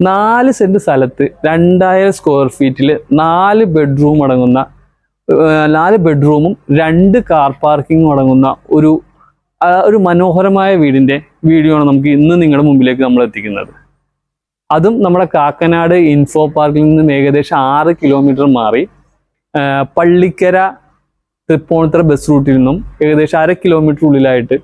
നാല് സെന്റ് സ്ഥലത്ത് രണ്ടായിരം സ്ക്വയർ ഫീറ്റിൽ നാല് ബെഡ്റൂം അടങ്ങുന്ന നാല് ബെഡ്റൂമും രണ്ട് കാർ പാർക്കിങ്ങും അടങ്ങുന്ന ഒരു ഒരു മനോഹരമായ വീടിന്റെ വീഡിയോ ആണ് നമുക്ക് ഇന്ന് നിങ്ങളുടെ മുമ്പിലേക്ക് നമ്മൾ എത്തിക്കുന്നത്. അതും നമ്മുടെ കാക്കനാട് ഇൻഫോ പാർക്കിൽ നിന്നും ഏകദേശം ആറ് കിലോമീറ്റർ മാറി പള്ളിക്കര തൃപ്പൂണിത്തറ ബസ് റൂട്ടിൽ നിന്നും ഏകദേശം അര കിലോമീറ്റർ ഉള്ളിലായിട്ട്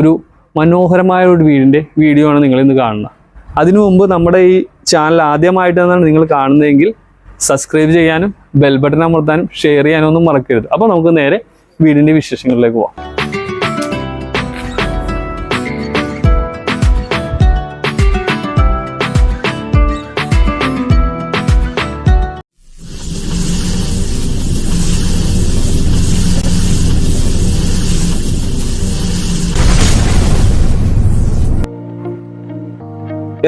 ഒരു മനോഹരമായ ഒരു വീടിന്റെ വീഡിയോ ആണ് നിങ്ങൾ ഇന്ന് കാണുന്നത്. അതിനു മുമ്പ് നമ്മുടെ ഈ ചാനൽ ആദ്യമായിട്ടാണ് നിങ്ങൾ കാണുന്നതെങ്കിൽ സബ്സ്ക്രൈബ് ചെയ്യാനും ബെൽ ബട്ടൺ അമർത്താനും ഷെയർ ചെയ്യാനും ഒന്നും മറക്കരുത്. അപ്പോൾ നമുക്ക് നേരെ വീടിന്റെ വിശേഷങ്ങളിലേക്ക് പോവാം.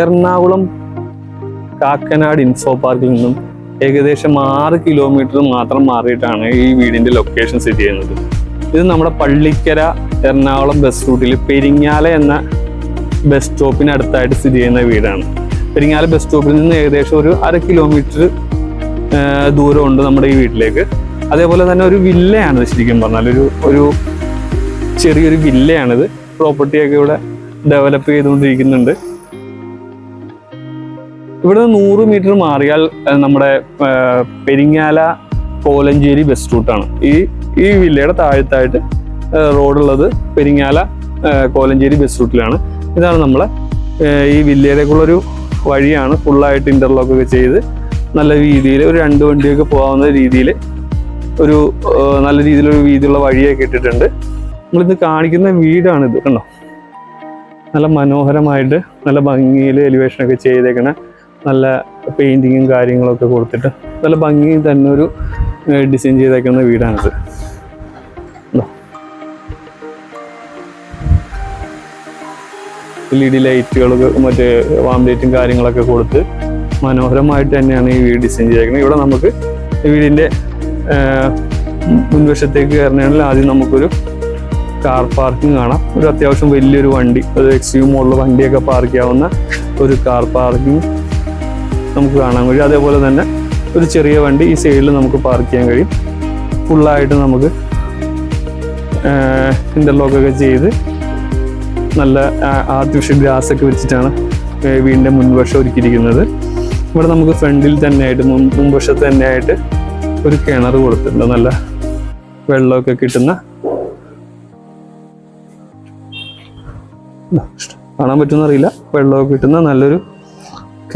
എറണാകുളം കാക്കനാട് ഇൻഫോ പാർക്കിൽ നിന്നും ഏകദേശം ആറ് കിലോമീറ്റർ മാത്രം മാറിയിട്ടാണ് ഈ വീടിന്റെ ലൊക്കേഷൻ സ്ഥിതി ചെയ്യുന്നത്. ഇത് നമ്മുടെ പള്ളിക്കര എറണാകുളം ബസ് റൂട്ടിൽ പെരിങ്ങാല എന്ന ബസ് സ്റ്റോപ്പിന് അടുത്തായിട്ട് സ്ഥിതി ചെയ്യുന്ന വീടാണ്. പെരിങ്ങാല ബസ് സ്റ്റോപ്പിൽ നിന്ന് ഏകദേശം ഒരു അര കിലോമീറ്റർ ദൂരമുണ്ട് നമ്മുടെ ഈ വീട്ടിലേക്ക്. അതേപോലെ തന്നെ ഒരു വില്ലയാണിത് ശരിക്കും പറഞ്ഞാൽ ഒരു ഒരു ചെറിയൊരു വില്ലയാണിത്. പ്രോപ്പർട്ടിയൊക്കെ ഇവിടെ ഡെവലപ്പ് ചെയ്തുകൊണ്ടിരിക്കുന്നുണ്ട്. ഇവിടെ നിന്ന് നൂറ് മീറ്റർ മാറിയാൽ നമ്മുടെ പെരിങ്ങാല കോലഞ്ചേരി ബസ് റൂട്ടാണ് ഈ ഈ വില്ലയുടെ താഴത്തായിട്ട് റോഡുള്ളത് പെരിങ്ങാല കോലഞ്ചേരി ബസ് റൂട്ടിലാണ് ഇതാണ് നമ്മളെ ഈ വില്ലയിലേക്കുള്ളൊരു വഴിയാണ് ഫുള്ളായിട്ട് ഇന്റർലോക്ക് ഒക്കെ ചെയ്ത് നല്ല രീതിയിൽ ഒരു രണ്ട് വണ്ടിയൊക്കെ പോകാവുന്ന രീതിയിൽ ഒരു നല്ല രീതിയിലൊരു വീതിയുള്ള വഴിയൊക്കെ ഇട്ടിട്ടുണ്ട്. നമ്മളിന്ന് കാണിക്കുന്ന വീടാണിത് കണ്ടോ? നല്ല മനോഹരമായിട്ട് നല്ല ഭംഗിയിൽ എലിവേഷനൊക്കെ ചെയ്തേക്കണ നല്ല പെയിന്റിങ്ങും കാര്യങ്ങളൊക്കെ കൊടുത്തിട്ട് നല്ല ഭംഗി തന്നെ ഒരു ഡിസൈൻ ചെയ്തേക്കുന്ന വീടാണിത്. എൽ ഇ ഡി ലൈറ്റുകളൊക്കെ മറ്റേ വാംലേറ്റും കാര്യങ്ങളൊക്കെ കൊടുത്ത് മനോഹരമായിട്ട് തന്നെയാണ് ഈ വീട് ഡിസൈൻ ചെയ്തേക്കുന്നത്. ഇവിടെ നമുക്ക് വീടിന്റെ മുൻവശത്തേക്ക് കയറണമെങ്കിൽ ആദ്യം നമുക്കൊരു കാർ പാർക്കിംഗ് കാണാം. ഒരു അത്യാവശ്യം വലിയൊരു വണ്ടി എക്സ് യു മോഡൽ വണ്ടിയൊക്കെ പാർക്ക് ചെയ്യാവുന്ന ഒരു കാർ പാർക്കിംഗ് നമുക്ക് കാണാൻ കഴിയും. അതേപോലെ തന്നെ ഒരു ചെറിയ വണ്ടി ഈ സൈഡിൽ നമുക്ക് പാർക്ക് ചെയ്യാൻ കഴിയും. ഫുള്ളായിട്ട് നമുക്ക് ഇന്റർലോക്കൊക്കെ ചെയ്ത് നല്ല ആർട്ടിഫിഷ്യൽ ഗ്രാസ് ഒക്കെ വെച്ചിട്ടാണ് വീടിന്റെ മുൻവശം ഒരുക്കിയിരിക്കുന്നത്. ഇവിടെ നമുക്ക് ഫ്രണ്ടിൽ തന്നെ ആയിട്ട് മുൻ മുൻവശത്ത് തന്നെ ആയിട്ട് ഒരു കിണർ കൊടുത്തിട്ടുണ്ട്. നല്ല വെള്ളമൊക്കെ കിട്ടുന്ന കാണാൻ പറ്റുന്ന അറിയില്ല. വെള്ളമൊക്കെ കിട്ടുന്ന നല്ലൊരു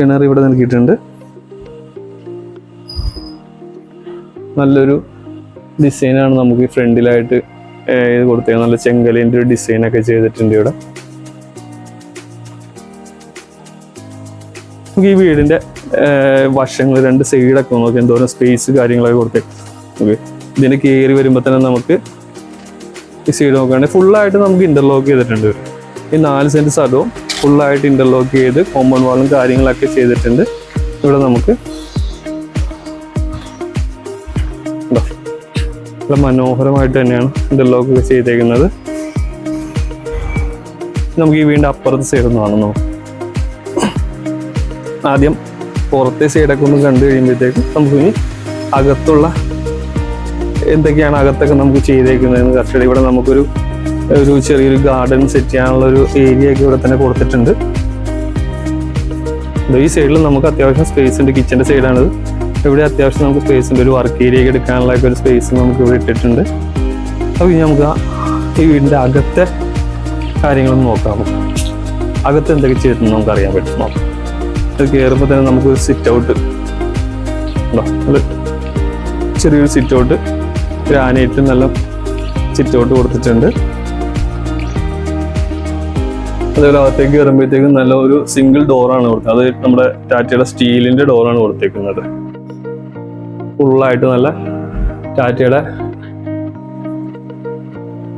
കിണർ ഇവിടെ നൽകിയിട്ടുണ്ട്. നല്ലൊരു ഡിസൈനാണ് നമുക്ക് ഈ ഫ്രണ്ടിലായിട്ട് ഇത് കൊടുത്തത് നല്ല ചെങ്കലിന്റെ ഒരു ഡിസൈനൊക്കെ ചെയ്തിട്ടുണ്ട് ഇവിടെ. നമുക്ക് ഈ വീടിന്റെ വശങ്ങൾ രണ്ട് സൈഡൊക്കെ നോക്കി എന്തോരം സ്പേസ് കാര്യങ്ങളൊക്കെ കൊടുത്തേ. ഓക്കെ ഇതിന് കയറി വരുമ്പോൾ തന്നെ നമുക്ക് ഈ സൈഡ് നോക്കുകയാണെങ്കിൽ ഫുള്ളായിട്ട് നമുക്ക് ഇന്റർലോക്ക് ചെയ്തിട്ടുണ്ട്. ഈ നാല് സെന്റ് സ്ഥലവും ഫുള്ളായിട്ട് ഇന്റർലോക്ക് ചെയ്ത് കോമൺ വാളും കാര്യങ്ങളൊക്കെ ചെയ്തിട്ടുണ്ട്. ഇവിടെ നമുക്ക് നല്ല മനോഹരമായിട്ട് തന്നെയാണ് ഇന്റർലോക്ക് ഒക്കെ ചെയ്തേക്കുന്നത്. നമുക്ക് ഈ വീണ്ടും അപ്പുറത്തെ സൈഡ് ഒന്ന് കാണാം നമുക്ക്. ആദ്യം പുറത്തെ സൈഡൊക്കെ ഒന്ന് കണ്ടു കഴിയുമ്പോഴത്തേക്കും നമുക്ക് ഇനി അകത്തുള്ള എന്തൊക്കെയാണ് അകത്തൊക്കെ നമുക്ക് ചെയ്തേക്കുന്നതെന്ന് കറക്റ്റ് ഇവിടെ നമുക്കൊരു ഒരു ചെറിയൊരു ഗാർഡൻ സെറ്റ് ചെയ്യാനുള്ള ഒരു ഏരിയ ഒക്കെ ഇവിടെ തന്നെ കൊടുത്തിട്ടുണ്ട്. ഈ സൈഡിൽ നമുക്ക് അത്യാവശ്യം സ്പേസ് ഉണ്ട്. കിച്ചന്റെ സൈഡാണിത് ഇവിടെ അത്യാവശ്യം നമുക്ക് സ്പേസ് ഉണ്ട്. ഒരു വർക്ക് ഏരിയ ഒക്കെ എടുക്കാനുള്ള ഒരു സ്പേസ് നമുക്ക് ഇവിടെ ഇട്ടിട്ടുണ്ട്. അപ്പോൾ ഇനി നമുക്ക് ഈ വീടിന്റെ അകത്തെ കാര്യങ്ങളൊന്ന് നോക്കാം. അകത്ത് എന്തൊക്കെ ചെയ്തിട്ടുണ്ട് നമുക്ക് അറിയാൻ പറ്റും. നോക്കാം. അത് കയറുമ്പോൾ തന്നെ നമുക്കൊരു സിറ്റ് ഔട്ട് ചെറിയൊരു സിറ്റ് ഔട്ട് ഗ്രാനൈറ്റ് നല്ല സിറ്റ് ഔട്ട് കൊടുത്തിട്ടുണ്ട്. അതേപോലെ അകത്തേക്ക് കയറുമ്പോഴത്തേക്കും നല്ല ഒരു സിംഗിൾ ഡോറാണ് കൊടുത്തത്. അത് നമ്മുടെ ടാറ്റയുടെ സ്റ്റീലിന്റെ ഡോറാണ് കൊടുത്തേക്കുന്നത്. ഫുള്ളായിട്ട് നല്ല ടാറ്റയുടെ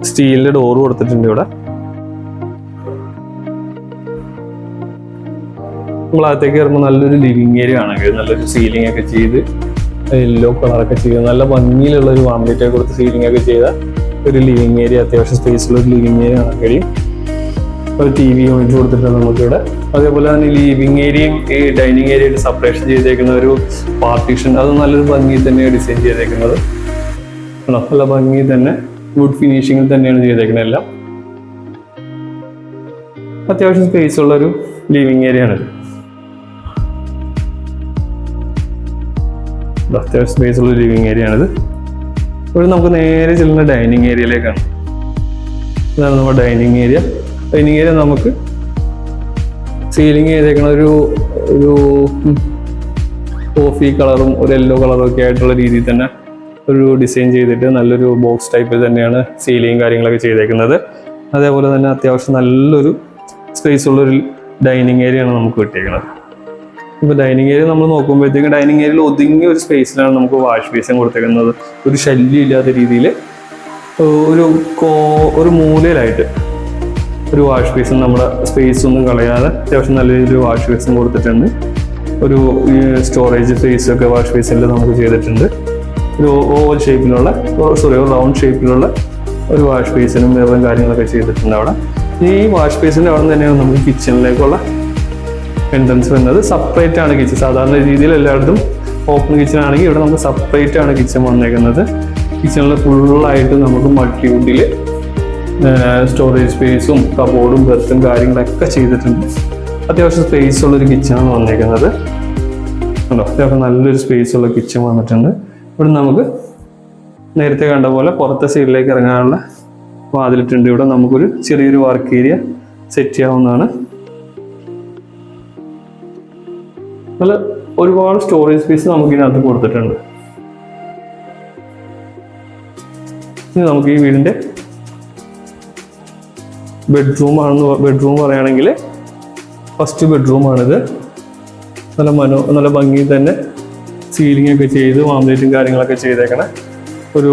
സ്റ്റീലിന്റെ ഡോറ് കൊടുത്തിട്ടുണ്ട് ഇവിടെ. നമ്മൾ അകത്തേക്ക് കയറുമ്പോൾ നല്ലൊരു ലിവിങ് ഏരിയ ആണെങ്കിൽ നല്ലൊരു സീലിംഗ് ഒക്കെ ചെയ്ത് യെല്ലോ കളറൊക്കെ ചെയ്ത് നല്ല ഭംഗിയിലുള്ള ഒരു വാമിലിറ്റ് കൊടുത്ത് സീലിംഗ് ഒക്കെ ചെയ്ത ഒരു ലിവിങ് ഏരിയ അത്യാവശ്യം സ്പേസുള്ള ഒരു ലിവിങ് ഏരിയ ആണ്. കഴിയും ഒരു ടി വി യൂണിറ്റ് കൊടുത്തിട്ടുണ്ട് നമുക്കിവിടെ. അതേപോലെ തന്നെ ലിവിങ് ഏരിയയും ഈ ഡൈനിങ് ഏരിയയും സെപ്പറേഷൻ ചെയ്തേക്കുന്ന ഒരു പാർട്ടീഷൻ അത് നല്ലൊരു ഭംഗിയിൽ തന്നെയാണ് ഡിസൈൻ ചെയ്തേക്കുന്നത്. നല്ല ഭംഗി തന്നെ വുഡ് ഫിനിഷിങ്ങിൽ തന്നെയാണ് ചെയ്തേക്കുന്നത് എല്ലാം. അത്യാവശ്യം സ്പേസ് ഉള്ള ഒരു ലിവിങ് ഏരിയ ആണ് അത്യാവശ്യം സ്പേസ് ഉള്ള ലിവിങ് ഏരിയ ആണിത് ഇവിടെ നമുക്ക് നേരെ ചെല്ലുന്ന ഡൈനിങ് ഏരിയയിലേക്കാണ് ഇതാണ് നമ്മുടെ ഡൈനിങ് ഏരിയ ഡൈനിങ് ഏരിയ നമുക്ക് സീലിംഗ് ചെയ്തേക്കണ ഒരു ഒരു കോഫി കളറും ഒരു യെല്ലോ കളറും ഒക്കെ ആയിട്ടുള്ള രീതിയിൽ തന്നെ ഒരു ഡിസൈൻ ചെയ്തിട്ട് നല്ലൊരു ബോക്സ് ടൈപ്പിൽ തന്നെയാണ് സീലിംഗ് കാര്യങ്ങളൊക്കെ ചെയ്തേക്കുന്നത്. അതേപോലെ തന്നെ അത്യാവശ്യം നല്ലൊരു സ്പേസ് ഉള്ളൊരു ഡൈനിങ് ഏരിയ ആണ് നമുക്ക് കിട്ടിയേക്കുന്നത് ഇപ്പോൾ ഡൈനിങ് ഏരിയ നമ്മൾ നോക്കുമ്പോഴത്തേക്കും ഡൈനിങ് ഏരിയയിൽ ഒതുങ്ങിയ ഒരു സ്പേസിലാണ് നമുക്ക് വാഷ് ബേസിൻ കൊടുത്തേക്കുന്നത്. ഒരു ശല്യം ഇല്ലാത്ത രീതിയിൽ ഒരു കോ ഒരു മൂലയിലായിട്ട് ഒരു വാഷ് ബേസും നമ്മുടെ സ്പേസ് ഒന്നും കളയാതെ അത്യാവശ്യം നല്ല രീതിയിൽ വാഷ് ബേസും കൊടുത്തിട്ടുണ്ട്. ഒരു സ്റ്റോറേജ് ഒക്കെ വാഷ് ബേസിൽ നമുക്ക് ചെയ്തിട്ടുണ്ട്. ഒരു ഓവൽ ഷേപ്പിലുള്ള സോറി ഒരു റൗണ്ട് ഷേപ്പിലുള്ള ഒരു വാഷ് ബേസിനും വേറെ കാര്യങ്ങളൊക്കെ ചെയ്തിട്ടുണ്ട് അവിടെ. ഈ വാഷ് ബേസിന്റെ അവിടെ തന്നെയാണ് നമുക്ക് കിച്ചണിലേക്കുള്ള എൻട്രൻസ് വരുന്നത്. സെപ്പറേറ്റ് ആണ് കിച്ചൺ സാധാരണ രീതിയിൽ എല്ലായിടത്തും ഓപ്പൺ കിച്ചൺ ആണെങ്കിൽ ഇവിടെ നമുക്ക് സെപ്പറേറ്റ് ആണ് കിച്ചൺ വന്നേക്കുന്നത്. കിച്ചണിൽ ഫുള്ളായിട്ട് നമുക്ക് മൾട്ടിവുഡിൽ സ്റ്റോറേജ് സ്പേസും കബോർഡും ബെർത്തും കാര്യങ്ങളൊക്കെ ചെയ്തിട്ടുണ്ട്. അത്യാവശ്യം സ്പേസ് ഉള്ളൊരു കിച്ചണാണ് വന്നിരിക്കുന്നത് ഉണ്ടോ അത്യാവശ്യം നല്ലൊരു സ്പേസ് ഉള്ള കിച്ചൺ വന്നിട്ടുണ്ട്. ഇവിടെ നമുക്ക് നേരത്തെ കണ്ട പോലെ പുറത്തെ സൈഡിലേക്ക് ഇറങ്ങാനുള്ള വാതിലിട്ടുണ്ട്. ഇവിടെ നമുക്കൊരു ചെറിയൊരു വർക്ക് ഏരിയ സെറ്റ് ചെയ്യാവുന്നതാണ്. നല്ല ഒരുപാട് സ്റ്റോറേജ് സ്പേസ് നമുക്ക് ഇതിനകത്ത് കൊടുത്തിട്ടുണ്ട് നമുക്ക് ഈ വീടിന്റെ ബെഡ്റൂം ആണെന്ന് ബെഡ്റൂം പറയുകയാണെങ്കിൽ ഫസ്റ്റ് ബെഡ്റൂം ആണിത്. നല്ല മനോ നല്ല ഭംഗി തന്നെ സീലിംഗ് ഒക്കെ ചെയ്ത് വാംലേറ്റും കാര്യങ്ങളൊക്കെ ചെയ്തേക്കണേ ഒരു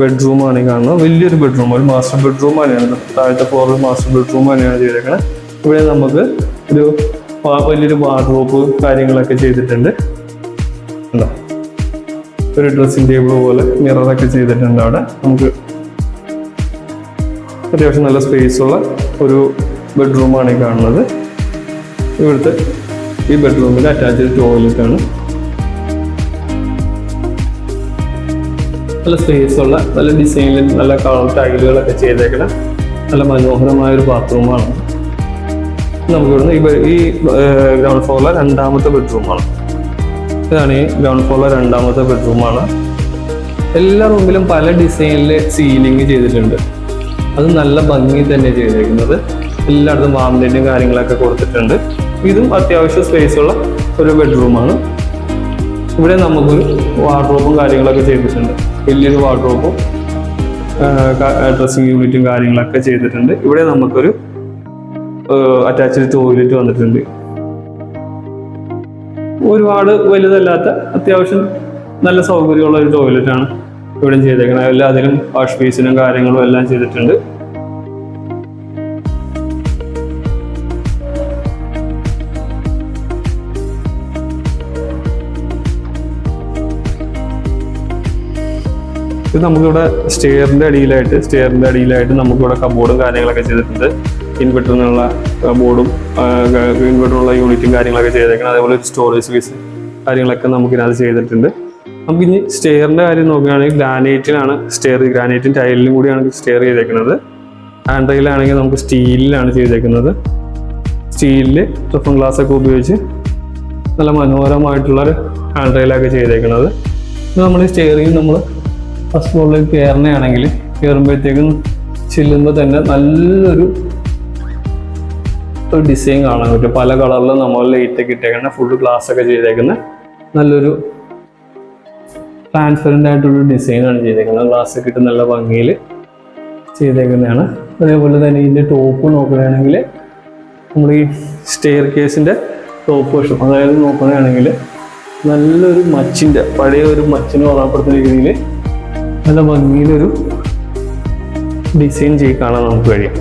ബെഡ്റൂമാണ് ഈ കാണുന്നത്. വലിയൊരു ബെഡ്റൂം ഒരു മാസ്റ്റർ ബെഡ്റൂം തന്നെയാണ്. താഴത്തെ ഫ്ലോറിൽ മാസ്റ്റർ ബെഡ്റൂം തന്നെയാണ് ചെയ്തേക്കണത് ഇവിടെ നമുക്ക് ഒരു വലിയൊരു വാർഡ്രോപ്പ് കാര്യങ്ങളൊക്കെ ചെയ്തിട്ടുണ്ട്. ഒരു ഡ്രസ്സിംഗ് ടേബിൾ പോലെ മിററൊക്കെ ചെയ്തിട്ടുണ്ട് അവിടെ. നമുക്ക് അത്യാവശ്യം നല്ല സ്പേസ് ഉള്ള ഒരു ബെഡ്റൂമാണ് ഈ കാണുന്നത്. ഇവിടുത്തെ ഈ ബെഡ്റൂമിൽ അറ്റാച്ച്ഡ് ടോയ്ലറ്റ് ആണ്. നല്ല സ്പേസ് ഉള്ള നല്ല ഡിസൈനിൽ നല്ല കളർ ടൈലുകളൊക്കെ ചെയ്തേക്കണം നല്ല മനോഹരമായ ഒരു ബാത്റൂമാണ് നമുക്കിവിടുന്ന് ഈ ഈ ഗ്രൗണ്ട് ഫ്ലോറിലെ രണ്ടാമത്തെ ബെഡ്റൂമാണ് ഇതാണ് ഈ ഗ്രൗണ്ട് ഫ്ലോറിലെ രണ്ടാമത്തെ ബെഡ്റൂമാണ് എല്ലാ റൂമിലും പല ഡിസൈനിൽ സീലിംഗ് ചെയ്തിട്ടുണ്ട്. അത് നല്ല ഭംഗി തന്നെ ചെയ്തേക്കുന്നത്. എല്ലായിടത്തും വാംലൈറ്റും കാര്യങ്ങളൊക്കെ കൊടുത്തിട്ടുണ്ട്. ഇതും അത്യാവശ്യം സ്പേസ് ഉള്ള ഒരു ബെഡ്റൂമാണ് ഇവിടെ നമുക്കൊരു വാർഡ്രോബും കാര്യങ്ങളൊക്കെ ചെയ്തിട്ടുണ്ട്. വലിയൊരു വാർഡ്രോബും ഡ്രസ്സിങ് യൂണിറ്റും കാര്യങ്ങളൊക്കെ ചെയ്തിട്ടുണ്ട്. ഇവിടെ നമുക്കൊരു അറ്റാച്ച്ഡ് ടോയ്ലറ്റ് വന്നിട്ടുണ്ട്. ഒരുപാട് വലുതല്ലാത്ത അത്യാവശ്യം നല്ല സൗകര്യമുള്ള ഒരു ടോയ്ലറ്റ് ഇവിടെ ചെയ്തേക്കുന്നത് എല്ലാത്തിലും വാഷ് ബേസിനും കാര്യങ്ങളും എല്ലാം ചെയ്തിട്ടുണ്ട്. ഇത് നമുക്കിവിടെ സ്റ്റെയറിന്റെ അടിയിലായിട്ട് സ്റ്റെയറിന്റെ അടിയിലായിട്ട് നമുക്കിവിടെ കബോർഡും കാര്യങ്ങളൊക്കെ ചെയ്തിട്ടുണ്ട്. ഇൻവെർട്ടറിനുള്ള ബോർഡും ഇൻവെർട്ടറിനുള്ള യൂണിറ്റും കാര്യങ്ങളൊക്കെ ചെയ്തേക്കണം. അതേപോലെ സ്റ്റോറേജ് സ്പേസ് കാര്യങ്ങളൊക്കെ നമുക്ക് ഇതിനകത്ത് ചെയ്തിട്ടുണ്ട്. നമുക്ക് സ്റ്റെയറിന്റെ കാര്യം നോക്കുകയാണെങ്കിൽ ഗ്രാനൈറ്റിലാണ് സ്റ്റെയർ ഗ്രാനൈറ്റും ടൈലിലും കൂടിയാണ് സ്റ്റെയർ ചെയ്തേക്കുന്നത്. ഹാൻഡ് റെയിലാണെങ്കിൽ നമുക്ക് സ്റ്റീലിലാണ് ചെയ്തേക്കുന്നത്. സ്റ്റീലിൽ ടഫൺ ഗ്ലാസ് ഒക്കെ ഉപയോഗിച്ച് നല്ല മനോഹരമായിട്ടുള്ള ഒരു ഹാൻഡ് റെയിലൊക്കെ ചെയ്തേക്കുന്നത്. ഇത് നമ്മൾ സ്റ്റെയറിങ് നമ്മൾ ഫസ്റ്റ് ഫ്ലോറിലേക്ക് കയറണയാണെങ്കിൽ കയറുമ്പോഴത്തേക്കും ചെല്ലുമ്പോൾ തന്നെ നല്ലൊരു ഒരു ഡിസൈൻ കാണാൻ പറ്റും. പല കളറിലും നമ്മൾ ലൈറ്റൊക്കെ ഇട്ടേക്കുന്ന ഫുൾ ഗ്ലാസ് ഒക്കെ ചെയ്തേക്കുന്ന നല്ലൊരു ട്രാൻസ്പെറന്റ് ആയിട്ടൊരു ഡിസൈനാണ് ചെയ്തേക്കുന്നത്. ഗ്ലാസ് കിട്ടും നല്ല ഭംഗിയിൽ ചെയ്തേക്കുന്നതാണ്. അതേപോലെ തന്നെ ഇതിന്റെ ടോപ്പ് നോക്കുകയാണെങ്കിൽ നമ്മൾ ഈ സ്റ്റെയർ കേസിന്റെ ടോപ്പ് വശം അതായത് നോക്കുകയാണെങ്കിൽ നല്ലൊരു മച്ചിന്റെ പഴയ ഒരു മച്ചിന് ഓർമ്മപ്പെടുത്തുന്ന രീതിയിൽ നല്ല ഭംഗിയിലൊരു ഡിസൈൻ ചെയ്ത് കാണാൻ നമുക്ക് കഴിയും?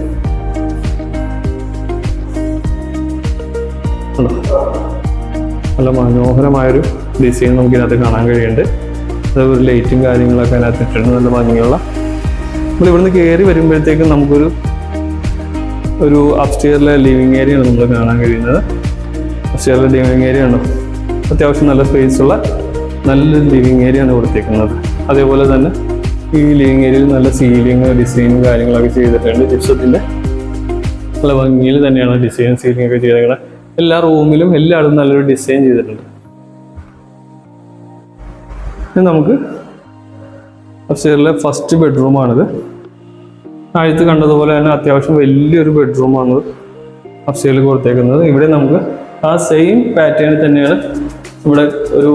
നല്ല മനോഹരമായൊരു ഡിസൈൻ നമുക്കിതിനകത്ത് കാണാൻ കഴിയുന്നുണ്ട്. അതേപോലെ ലൈറ്റും കാര്യങ്ങളൊക്കെ അതിനകത്ത് ഇട്ടിട്ടുണ്ട്. നല്ല ഭംഗിയുള്ള. നമ്മൾ ഇവിടുന്ന് കയറി വരുമ്പോഴത്തേക്കും നമുക്കൊരു ഒരു അപ്സ്റ്റെയറിലെ ലിവിങ് ഏരിയ ആണ് നമ്മൾ കാണാൻ കഴിയുന്നത്. അപ്സ്റ്റെയറിലെ ലിവിങ് ഏരിയ ആണ്. അത്യാവശ്യം നല്ല സ്പേസ് ഉള്ള നല്ലൊരു ലിവിങ് ഏരിയ ആണ് കൊടുത്തേക്കുന്നത്. അതേപോലെ തന്നെ ഈ ലിവിങ് ഏരിയയിൽ നല്ല സീലിങ് ഡിസൈനും കാര്യങ്ങളൊക്കെ ചെയ്തിട്ടുണ്ട് ജിപ്സത്തിന്റെ നല്ല ഭംഗിയിൽ തന്നെയാണ് ഡിസൈൻ സീലിംഗ് ഒക്കെ ചെയ്തേക്കുന്നത് എല്ലാ റൂമിലും എല്ലായിടത്തും നല്ലൊരു ഡിസൈൻ ചെയ്തിട്ടുണ്ട്. ഇനി നമുക്ക് അപ്സ്റ്റേറിലെ ഫസ്റ്റ് ബെഡ്റൂമാണിത് ആഴത്ത് കണ്ടതുപോലെ തന്നെ അത്യാവശ്യം വലിയൊരു ബെഡ്റൂമാണ് അപ്സ്റ്റേറിൽ കൊടുത്തേക്കുന്നത്. ഇവിടെ നമുക്ക് ആ സെയിം പാറ്റേണിൽ തന്നെയാണ് ഇവിടെ ഒരു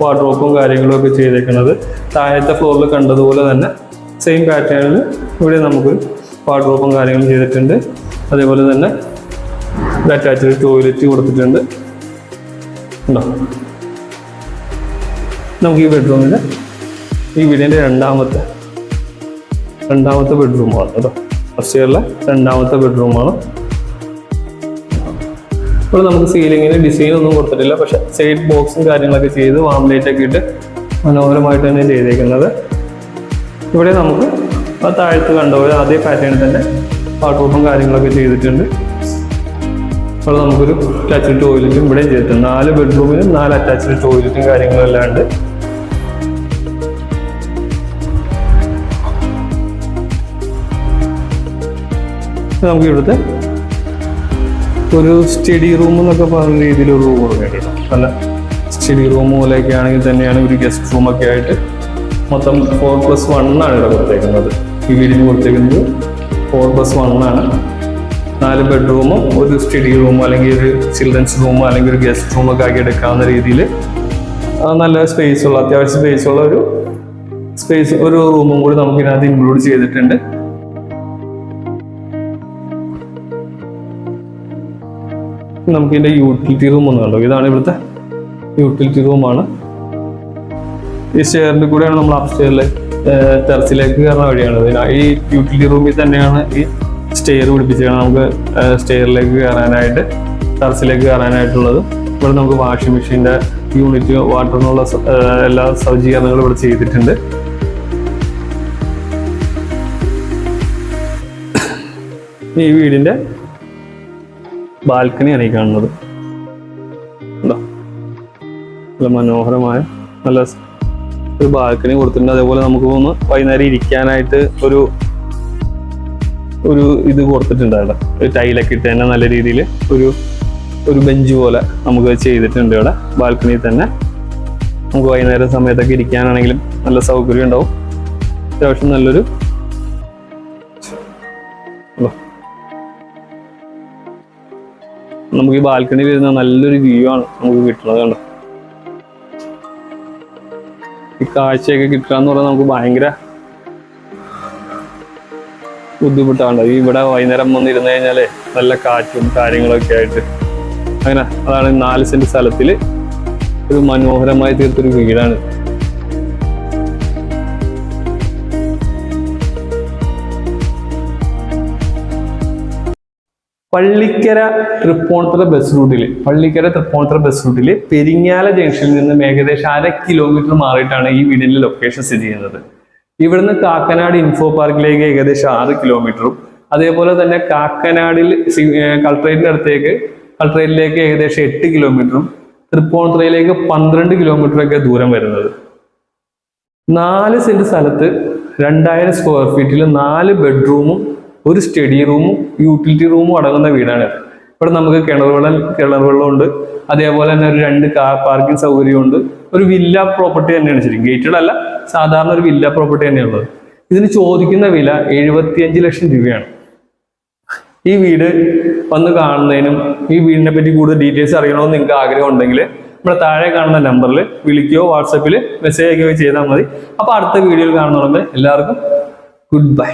വാർഡ്രോപ്പും കാര്യങ്ങളും ഒക്കെ ചെയ്തേക്കുന്നത്. താഴത്തെ ഫ്ലോറിൽ കണ്ടതുപോലെ തന്നെ സെയിം പാറ്റേണിൽ ഇവിടെ നമുക്ക് വാർഡ്രോപ്പും കാര്യങ്ങളും ചെയ്തിട്ടുണ്ട്. അതേപോലെ തന്നെ അറ്റാച്ച്ഡ് ടോയ്ലറ്റ് കൊടുത്തിട്ടുണ്ട്. ഉണ്ടോ? നമുക്ക് ഈ ബെഡ്റൂമിൽ ഈ വീടിന്റെ രണ്ടാമത്തെ രണ്ടാമത്തെ ബെഡ്റൂമാണ് കേട്ടോ ഫസ്റ്റ് ഇയറിലെ രണ്ടാമത്തെ ബെഡ്റൂമാണ് ഇവിടെ നമുക്ക് സീലിങ്ങിന് ഡിസൈൻ ഒന്നും കൊടുത്തിട്ടില്ല പക്ഷെ സൈഡ് ബോക്സും കാര്യങ്ങളൊക്കെ ചെയ്ത് വാം ലൈറ്റ് ഒക്കെ ഇട്ട് മനോഹരമായിട്ട് തന്നെ ചെയ്തേക്കുന്നത്. ഇവിടെ നമുക്ക് ആ താഴത്ത് കണ്ടപോലെ അതേ പാറ്റേണിൽ തന്നെ വാട്ടർപ്രൂഫും കാര്യങ്ങളൊക്കെ ചെയ്തിട്ടുണ്ട്. ഇവിടെ നമുക്കൊരു അറ്റാച്ച്ഡ് ടോയ്ലറ്റും ഇവിടെ ചെയ്തിട്ടുണ്ട്. നാല് ബെഡ്റൂമിലും നാല് അറ്റാച്ച്ഡ് ടോയ്ലറ്റും കാര്യങ്ങളും എല്ലാം നമുക്ക് ഇവിടുത്തെ ഒരു സ്റ്റഡി റൂം എന്നൊക്കെ പറഞ്ഞ രീതിയിൽ ഒരു റൂം കേട്ടോ. നല്ല സ്റ്റഡി റൂം പോലെയൊക്കെ ആണെങ്കിൽ തന്നെയാണ് ഒരു ഗസ്റ്റ് റൂം ഒക്കെ ആയിട്ട് മൊത്തം ഫോർ പ്ലസ് വൺ ആണ് ഇവിടെ കൊടുത്തേക്കുന്നത്. ഈ വീടിന് കൊടുത്തേക്കുന്നത് ഫോർ പ്ലസ് വൺ ആണ് നാല് ബെഡ്റൂമും ഒരു സ്റ്റഡി റൂമോ അല്ലെങ്കിൽ ഒരു ചിൽഡ്രൻസ് റൂമോ അല്ലെങ്കിൽ ഒരു ഗസ്റ്റ് റൂമൊക്കെ ആക്കി എടുക്കാവുന്ന രീതിയിൽ നല്ല സ്പേസ് ഉള്ള അത്യാവശ്യം സ്പേസ് ഉള്ള ഒരു സ്പേസ് ഒരു റൂമും കൂടി നമുക്ക് ഇതിനകത്ത് ഇൻക്ലൂഡ് ചെയ്തിട്ടുണ്ട്. നമുക്ക് ഇതിന്റെ യൂട്ടിലിറ്റി റൂം ഒന്ന് കണ്ടു? ഇതാണ് ഇവിടുത്തെ യൂട്ടിലിറ്റി റൂമാണ് ഈ സ്റ്റെയറിന്റെ കൂടെയാണ് നമ്മൾ അപ്സ്റ്റെയറിൽ ടെറസിലേക്ക് കയറുന്ന വഴിയാണ്. ഈ യൂട്ടിലിറ്റി റൂമിൽ തന്നെയാണ് ഈ സ്റ്റെയർ പിടിപ്പിച്ചാണ് നമുക്ക് സ്റ്റെയറിലേക്ക് കയറാനായിട്ട് ടെറസിലേക്ക് കയറാനായിട്ടുള്ളത്. ഇവിടെ നമുക്ക് വാഷിംഗ് മെഷീന്റെ യൂണിറ്റ് വാട്ടറിനുള്ള എല്ലാ സജ്ജീകരണങ്ങളും ഇവിടെ ചെയ്തിട്ടുണ്ട്. ഈ വീടിന്റെ ബാൽക്കണിയാണ് ഈ കാണുന്നത്? നല്ല മനോഹരമായ നല്ല ഒരു ബാൽക്കണി കൊടുത്തിട്ടുണ്ട്. അതേപോലെ നമുക്ക് ഒന്ന് വൈകുന്നേരം ഇരിക്കാനായിട്ട് ഒരു ഒരു ഇത് കൊടുത്തിട്ടുണ്ട് അവിടെ ഒരു ടൈലൊക്കെ ഇട്ട് തന്നെ നല്ല രീതിയിൽ ഒരു ഒരു ബെഞ്ച് പോലെ നമുക്ക് ചെയ്തിട്ടുണ്ട് ഇവിടെ ബാൽക്കണിയിൽ തന്നെ. നമുക്ക് വൈകുന്നേരം സമയത്തൊക്കെ ഇരിക്കാനാണെങ്കിലും നല്ല സൗകര്യം ഉണ്ടാവും. അത്യാവശ്യം നല്ലൊരു നമുക്ക് ഈ ബാൽക്കണി ഇരുന്ന നല്ലൊരു വ്യൂ ആണ് നമുക്ക് കിട്ടുന്നത് കണ്ടോ? ഈ കാഴ്ചയൊക്കെ കിട്ടുക എന്ന് പറഞ്ഞാൽ നമുക്ക് ഭയങ്കര ബുദ്ധിമുട്ടാണ് ഇവിടെ വൈകുന്നേരം വന്നിരുന്നു കഴിഞ്ഞാലേ നല്ല കാറ്റും കാര്യങ്ങളൊക്കെ ആയിട്ട്. അങ്ങനെ അതാണ് നാല് സെന്റ് സ്ഥലത്തിൽ ഒരു മനോഹരമായി തീർത്തൊരു വീടാണ്. പള്ളിക്കര തൃപ്പൂണിത്തുറ ബസ് റൂട്ടിൽ പള്ളിക്കര തൃപ്പൂണിത്തുറ ബസ് റൂട്ടിൽ പെരിങ്ങാല ജംഗ്ഷനിൽ നിന്ന് ഏകദേശം അര കിലോമീറ്റർ മാറിയിട്ടാണ് ഈ വീടിന്റെ ലൊക്കേഷൻ സ്ഥിതി ചെയ്യുന്നത്. ഇവിടുന്ന് കാക്കനാട് ഇൻഫോ പാർക്കിലേക്ക് ഏകദേശം ആറ് കിലോമീറ്ററും അതേപോലെ തന്നെ കാക്കനാടിൽ കളക്ട്രേറ്റിന്റെ അടുത്തേക്ക് കളക്ട്രേറ്റിലേക്ക് ഏകദേശം എട്ട് കിലോമീറ്ററും തൃപ്പൂണിത്തുറയിലേക്ക് പന്ത്രണ്ട് കിലോമീറ്റർ ഒക്കെ ദൂരം വരുന്നത്. നാല് സെന്റ് സ്ഥലത്ത് രണ്ടായിരം സ്ക്വയർ ഫീറ്റിൽ നാല് ബെഡ്റൂമും ഒരു സ്റ്റഡി റൂമും യൂട്ടിലിറ്റി റൂമും അടങ്ങുന്ന വീടാണ്. ഇവിടെ നമുക്ക് കിണർ വെള്ളം കിണർ അതേപോലെ തന്നെ ഒരു രണ്ട് കാർ പാർക്കിംഗ് സൗകര്യമുണ്ട് ഒരു വില്ല പ്രോപ്പർട്ടി തന്നെയാണ് ശരി ഗേറ്റഡ് അല്ല സാധാരണ ഒരു വില്ല പ്രോപ്പർട്ടി തന്നെയുള്ളത് ഇതിന് ചോദിക്കുന്ന വില എഴുപത്തിയഞ്ച് ലക്ഷം രൂപയാണ്. ഈ വീട് വന്ന് കാണുന്നതിനും ഈ വീടിനെ പറ്റി കൂടുതൽ ഡീറ്റെയിൽസ് അറിയണമെന്ന് നിങ്ങൾക്ക് ആഗ്രഹം ഉണ്ടെങ്കിൽ നമ്മുടെ താഴെ കാണുന്ന നമ്പറിൽ വിളിക്കുകയോ വാട്സപ്പിൽ മെസ്സേജ് അയക്കുകയോ ചെയ്താൽ മതി. അപ്പോൾ അടുത്ത വീഡിയോയിൽ കാണുന്നുണ്ടെങ്കിൽ എല്ലാവർക്കും ഗുഡ് ബൈ